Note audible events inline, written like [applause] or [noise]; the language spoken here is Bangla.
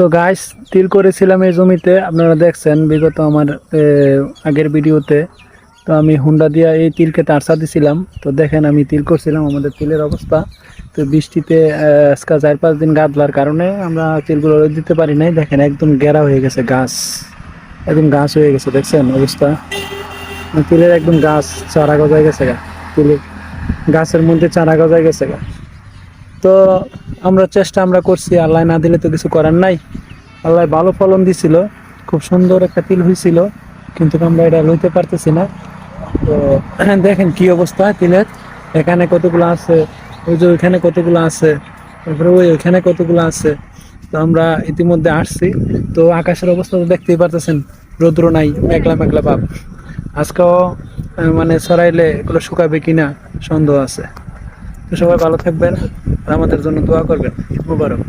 তো গাছ তিল করেছিলাম এই জমিতে। আপনারা দেখছেন, বিগত আমার আগের ভিডিওতে। তো আমি হুন্ডা দিয়া এই তিলকে তারসা দিছিলাম। তো দেখেন, আমি তিল করছিলাম, আমাদের তিলের অবস্থা। তো বৃষ্টিতে আজকে চার পাঁচ দিন গাদলার কারণে আমরা তিলগুলো রোদ দিতে পারি নাই। দেখেন, একদম গেরা হয়ে গেছে গাছ। একদম গাছ হয়ে গেছে, দেখছেন অবস্থা? তিলের একদম গাছ চারা গজায় গেছে গা। তিলের গাছের মধ্যে চারা গজায় গেছে গা। তো আমরা চেষ্টা আমরা করছি, আল্লাহ না দিলে তো কিছু করার নাই। আল্লাহ ভালো ফলন দিছিল, খুব সুন্দর একটা তিল হয়েছিল কিন্তু আমরা এটা লইতে পারতেছি না। তো [clears throat] দেখেন কি অবস্থা তিলের। এখানে কতগুলো আছে? ওই যে ওইখানে কতগুলো আছে? তারপরে ওই ওইখানে কতগুলো আছে? তো আমরা ইতিমধ্যে আসছি। তো আকাশের অবস্থা তো দেখতেই পারতেছেন, রৌদ্র নাই, মেঘলা মেঘলা ভাব। আজকেও মানে সরাইলে এগুলো শুকাবে কিনা সন্দেহ আছে। সবাই ভালো থাকবেন আর আমাদের জন্য দোয়া করবেন। মুবারক।